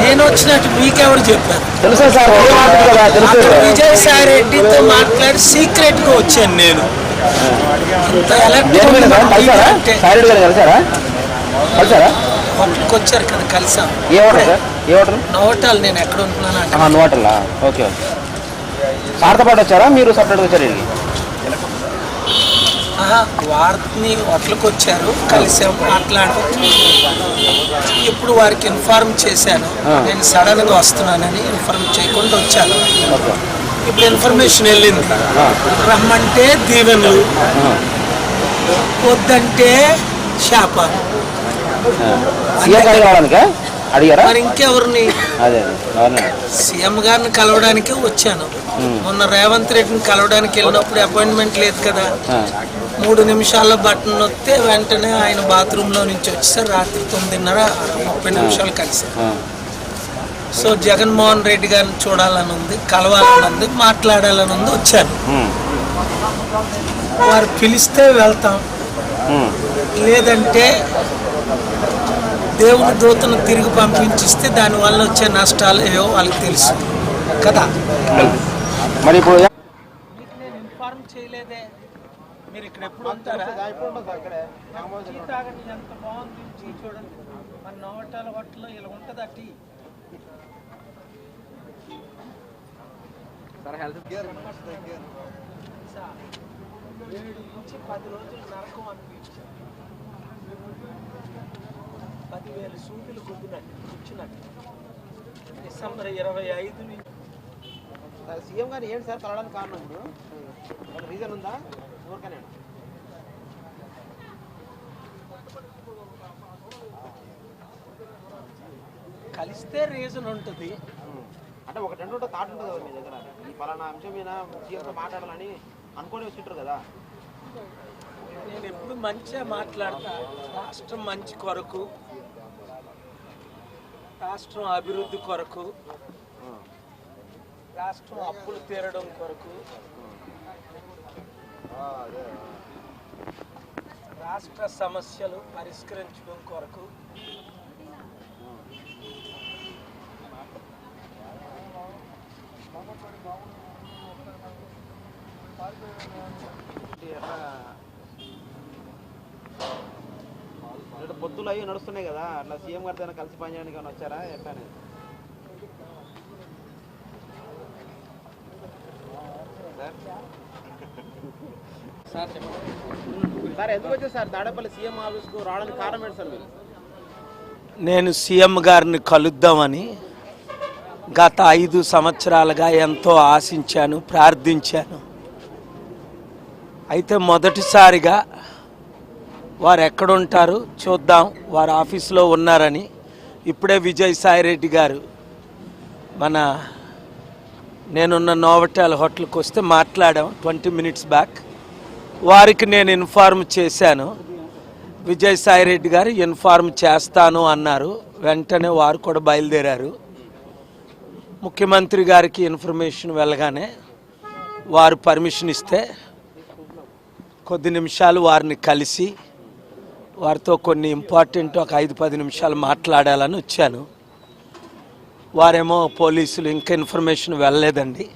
నేను వచ్చినట్టు మీకెవరు చెప్పారు? తెలుసా సార్? విజయసాయి రెడ్డితో మాట్లాడి సీక్రెట్గా వచ్చాను నేను. వచ్చారు కదా కలిసాం. ఏ హోటల్ సార్? ఏ హోటల్? నోటాలు నేను ఎక్కడ ఉంటున్నాను హోటలా? Okay okay. సార్తో పాటు వచ్చారా? మీరు సపరేట్గా వచ్చారు వారిని హోటల్కి వచ్చారు కలిసాం మాట్లాడాం. ఇప్పుడు వారికి ఇన్ఫార్మ్ చేశాను. నేను సడన్గా వస్తున్నానని ఇన్ఫార్మ్ చేయకుండా వచ్చాను. ఇప్పుడు ఇన్ఫర్మేషన్ వెళ్ళింది. రమ్మంటే దీవెనలు. వద్దంటే శాపాలు. రావడానికా అడిగారా? మరి ఇంకెవరిని? అదే సీఎం గారిని కలవడానికే వచ్చాను. మొన్న రేవంత్ రెడ్డిని కలవడానికి వెళ్ళినప్పుడు అపాయింట్మెంట్ లేదు కదా. మూడు నిమిషాల్లో బటన్ నొత్తే వెంటనే ఆయన బాత్రూమ్లో నుంచి వచ్చేసారు రాత్రి తొమ్మిదిన్నర ముప్పై నిమిషాలు కలిసి. సో జగన్మోహన్ రెడ్డి గారిని చూడాలని ఉంది కలవాలని ఉంది మాట్లాడాలని ఉంది వచ్చాను. వారు పిలిస్తే వెళ్తాం. లేదంటే దేవుని దూతను తిరిగి పంపించిస్తే దానివల్ల వచ్చే నష్టాలు ఏవో వాళ్ళకి తెలుసు. కదా? మరి ఇప్పుడు నేను ఇన్ఫార్మ్ చేయలేదే. మీరు ఇక్కడ ఎప్పుడు ఉంటారా? టీ తాగండి ఎంత బాగుంది. టీ చూడండి. మన హోటల్లో ఇలా ఉంటుంది ఆ టీ నుంచి పది రోజులు నరకం అనిపించారు పదివేల సూదులు గుద్దినట్టు కూర్చున్నట్టు డిసెంబర్ ఇరవై ఐదు నుంచి సీఎం గారు ఏంటి సార్ కలవడానికి కారణం ఇప్పుడు? రీజన్ ఉందా? ఊరికనే. కలిస్తే రీజన్ ఉంటుంది. అంటే ఒక రెండు థాట్ ఉంటుంది కదా మీ దగ్గర. ఈ పలానా అంశం మీద సీఎంతో మాట్లాడాలని అనుకొని వచ్చింటారు కదా. నేను ఎప్పుడు మంచిగా మాట్లాడతా. రాష్ట్రం మంచి కొరకు. రాష్ట్రం అభివృద్ధి కొరకు రాష్ట్రం అప్పులు తీరడం కొరకు రాష్ట్ర సమస్యలు పరిష్కరించడం కొరకు అంటే పొత్తులు అవి నడుస్తున్నాయి కదా అట్లా సీఎం గారితో ఏమైనా కలిసి పనిచేయడానికి ఏమైనా వచ్చారా? ఎట్లా? సార్ సార్ ఎందుకు వచ్చారు సార్? తాడేపల్లి సీఎం ఆఫీస్కు రావడానికి కారణం ఏంటి సార్ మీరు? నేను సీఎం గారిని కలుద్దామని గత ఐదు సంవత్సరాలుగా ఎంతో ఆశించాను ప్రార్థించాను. అయితే మొదటిసారిగా వారు ఎక్కడుంటారు చూద్దాం. వారు ఆఫీస్లో ఉన్నారని. ఇప్పుడే విజయసాయిరెడ్డి గారు మన నేనున్న నోవటాల్ హోటల్కి వస్తే మాట్లాడాం. Twenty minutes back. వారికి నేను ఇన్ఫార్మ్ చేశాను. విజయసాయిరెడ్డి గారు ఇన్ఫార్మ్ చేస్తాను అన్నారు. వెంటనే వారు కూడా బయలుదేరారు. ముఖ్యమంత్రి గారికి ఇన్ఫర్మేషన్ వెళ్ళగానే వారు పర్మిషన్ ఇస్తే కొద్ది నిమిషాలు వారిని కలిసి వారితో కొన్ని ఇంపార్టెంట్ ఒక ఐదు పది నిమిషాలు మాట్లాడాలని వచ్చాను. వారేమో పోలీసులు ఇంకా ఇన్ఫర్మేషన్ వెళ్ళలేదండి.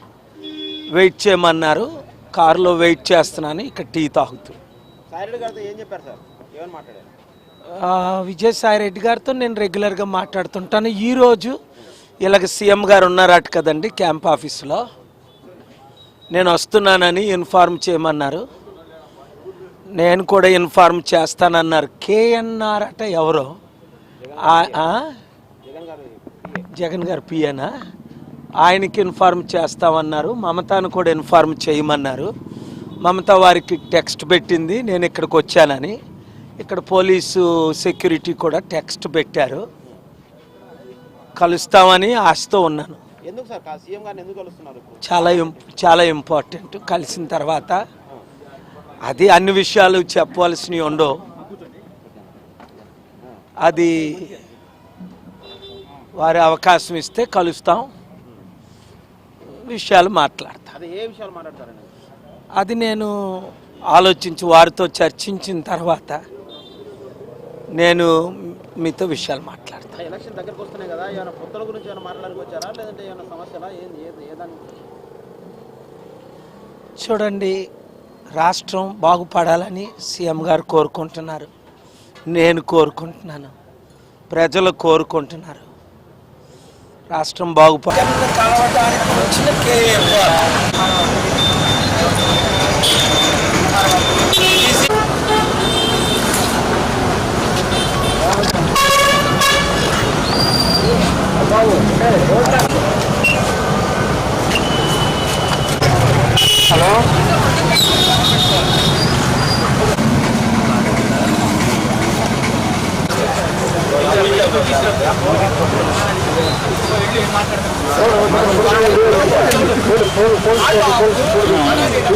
వెయిట్ చేయమన్నారు. కారులో వెయిట్ చేస్తున్నాను. ఇక్కడ టీ తాగుతూ. విజయసాయి రెడ్డి గారితో నేను రెగ్యులర్గా మాట్లాడుతుంటాను. ఈరోజు ఇలాగ సీఎం గారు ఉన్నారట కదండి క్యాంప్ ఆఫీస్లో. నేను వస్తున్నానని ఇన్ఫార్మ్ చేయమన్నారు. నేను కూడా ఇన్ఫార్మ్ చేస్తానన్నారు. కేఎన్ఆర్ అట ఎవరో? జగన్ గారు పిఏనా ఆయనకి ఇన్ఫార్మ్ చేస్తామన్నారు. మమతాను కూడా ఇన్ఫార్మ్ చేయమన్నారు. మమత వారికి టెక్స్ట్ పెట్టింది. నేను ఇక్కడికి వచ్చానని. ఇక్కడ పోలీసు సెక్యూరిటీ కూడా టెక్స్ట్ పెట్టారు. కలుస్తామని ఆశతో ఉన్నాను. చాలా చాలా ఇంపార్టెంట్. కలిసిన తర్వాత అది అన్ని విషయాలు చెప్పవలసినవి ఉండవు. అది వారి అవకాశం ఇస్తే కలుస్తాం. విషయాలు మాట్లాడతాం. అదే ఏ విషయాలు మాట్లాడతారండి? అది నేను ఆలోచించి వారితో చర్చించిన తర్వాత నేను మీతో విషయాలు మాట్లాడతాను. అంటే ఎలక్షన్ దగ్గరకు వస్తున్నాయి కదా ఏమైనా పొత్తుల గురించి ఏమైనా మాట్లాడానికి వచ్చారా? లేదంటే ఏమైనా సమస్యలా? ఏంది ఏది ఏ దాని గురించి? చూడండి రాష్ట్రం బాగుపడాలని సీఎం గారు కోరుకుంటున్నారు. నేను కోరుకుంటున్నాను. ప్రజలు కోరుకుంటున్నారు. రాష్ట్రం బాగుపడ కలవడానికి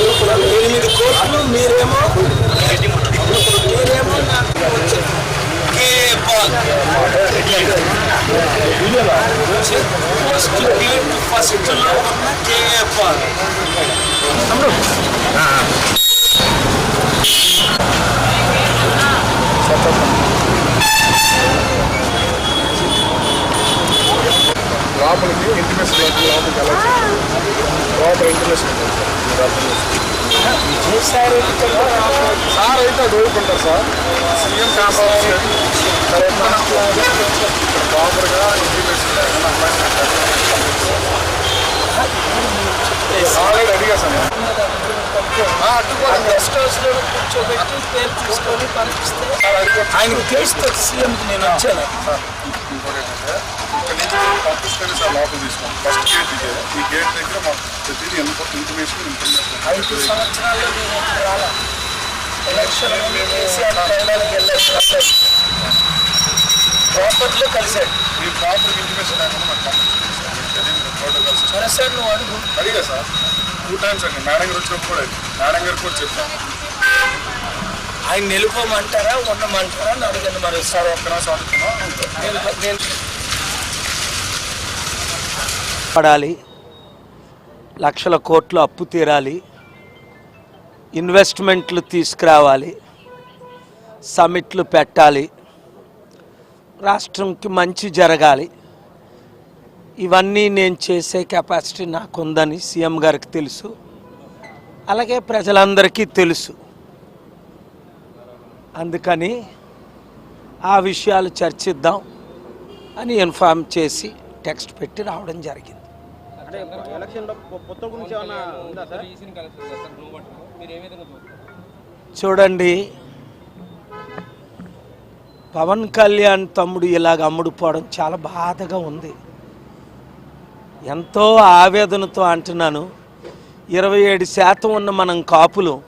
వచ్చిన ఎనిమిది కోట్లు మీరేమో మీరేమో నాకు వచ్చి కేపాల్ ఫస్ట్ గేట్ ఫస్ట్లో ఉన్న కేపాల్ లోపలికి ఇంటిమేషన్ లోపలికి వెళ్ళచ్చు లోపల ఇంటిమేషన్ సార్ అయితే అది ఓడుకుంటారు సార్ సీఎం ప్రాపర్గా ఇంటిమేషన్ ఆల్రెడీ అడిగా సార్. గెస్ట్ హౌస్లో కూర్చోబెట్టి పేరు తీసుకొని పంపిస్తే ఆయనకు తెలుస్తుంది సీఎం నేను వచ్చాను. పంపిస్తేనే సార్ లోపల తీసుకోండి ఫస్ట్ గేట్ ఇదే. ఈ గేట్ దగ్గర మాకు ప్రతిదీ ఇన్ఫర్మేషన్ ఇన్ఫర్మేషన్ ఐదు సంవత్సరాల్లో నేను ఇక్కడ రాలా? ఎలక్షన్ ముందు కేసీఆర్ కేరళకి వెళ్ళాడు ప్రాపర్టీలో మీ ప్రాపర్ లేకుండా సార్ తెలియదు ప్రోటోకాల్స్ సరే సార్ నువ్వు అడుగు. అడిగా సార్. టూ టైమ్స్ అండి మేడం గారు వచ్చినప్పుడు కూడా మేడం గారు కూడా చెప్పాను ఆయన నిలుపమంటారా ఉండమంటారా అని అడగండి మరి. సార్ ఒక్క నిమిషం అడుగుతున్నాం నేను నేను పడాలి లక్షల కోట్లు అప్పు తీరాలి ఇన్వెస్ట్మెంట్లు తీసుకురావాలి సమిట్లు పెట్టాలి రాష్ట్రంకి మంచి జరగాలి. ఇవన్నీ నేను చేసే కెపాసిటీ నాకుందని సీఎం గారికి తెలుసు. అలాగే ప్రజలందరికీ తెలుసు. అందుకని ఆ విషయాలు చర్చిద్దాం అని ఇన్ఫార్మ్ చేసి టెక్స్ట్ పెట్టి రావడం జరిగింది. అంటే గురించి ఏమైనా ఉందా సార్? చూడండి. పవన్ కళ్యాణ్ తమ్ముడు ఇలాగ అమ్ముడుపోవడం చాలా బాధగా ఉంది. ఎంతో ఆవేదనతో అంటున్నాను. ఇరవై ఏడు శాతం ఉన్న మనం కాపులు